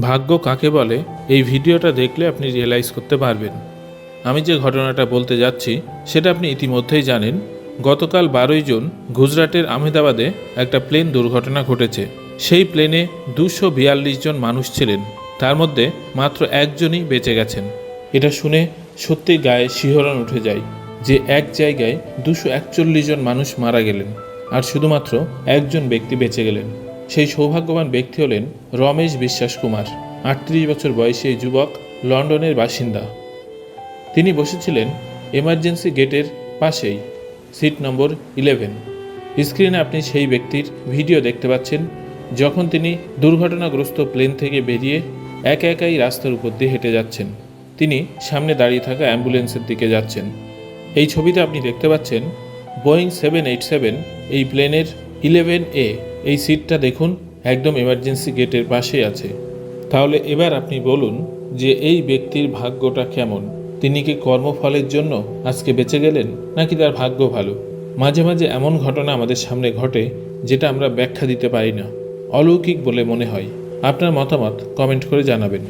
ভাগ্য কাকে বলে, এই ভিডিওটা দেখলে আপনি রিয়েলাইজ করতে পারবেন। আমি যে ঘটনাটা বলতে যাচ্ছি, সেটা আপনি ইতিমধ্যেই জানেন। গতকাল বারোই জুন গুজরাটের আহমেদাবাদে একটা প্লেন দুর্ঘটনা ঘটেছে। সেই প্লেনে দুশো বিয়াল্লিশ জন মানুষ ছিলেন। তার মধ্যে মাত্র একজনই বেঁচে গেছেন। এটা শুনে সত্যি গায়ে শিহরণ উঠে যায় যে এক জায়গায় দুশো একচল্লিশ জন মানুষ মারা গেলেন। আর শুধুমাত্র একজন ব্যক্তি বেঁচে গেলেন। সেই সৌভাগ্যবান ব্যক্তি হলেন রমেশ বিশ্বাস কুমার, আটত্রিশ বছর বয়সী এই যুবক লন্ডনের বাসিন্দা। তিনি বসেছিলেন এমার্জেন্সি গেটের পাশেই সিট নম্বর ইলেভেন স্ক্রিনে আপনি সেই ব্যক্তির ভিডিও দেখতে পাচ্ছেন, যখন তিনি দুর্ঘটনাগ্রস্ত প্লেন থেকে বেরিয়ে একা একাই রাস্তার উপর দিয়ে হেঁটে যাচ্ছেন। তিনি সামনে দাঁড়িয়ে থাকা অ্যাম্বুলেন্সের দিকে যাচ্ছেন। এই ছবিতে আপনি দেখতে পাচ্ছেন বোয়িং সেভেন এইট সেভেন এই প্লেনের ইলেভেন এ এই সিটটা দেখুন, একদম এমার্জেন্সি গেটের পাশেই আছে। তাহলে এবার আপনি বলুন যে এই ব্যক্তির ভাগ্যটা কেমন? তিনি কি কর্মফলের জন্য আজকে বেঁচে গেলেন, নাকি তার ভাগ্য ভালো? মাঝে মাঝে এমন ঘটনা আমাদের সামনে ঘটে, যেটা আমরা ব্যাখ্যা দিতে পারি না। অলৌকিক বলে মনে হয়। আপনার মতামত কমেন্ট করে জানাবেন।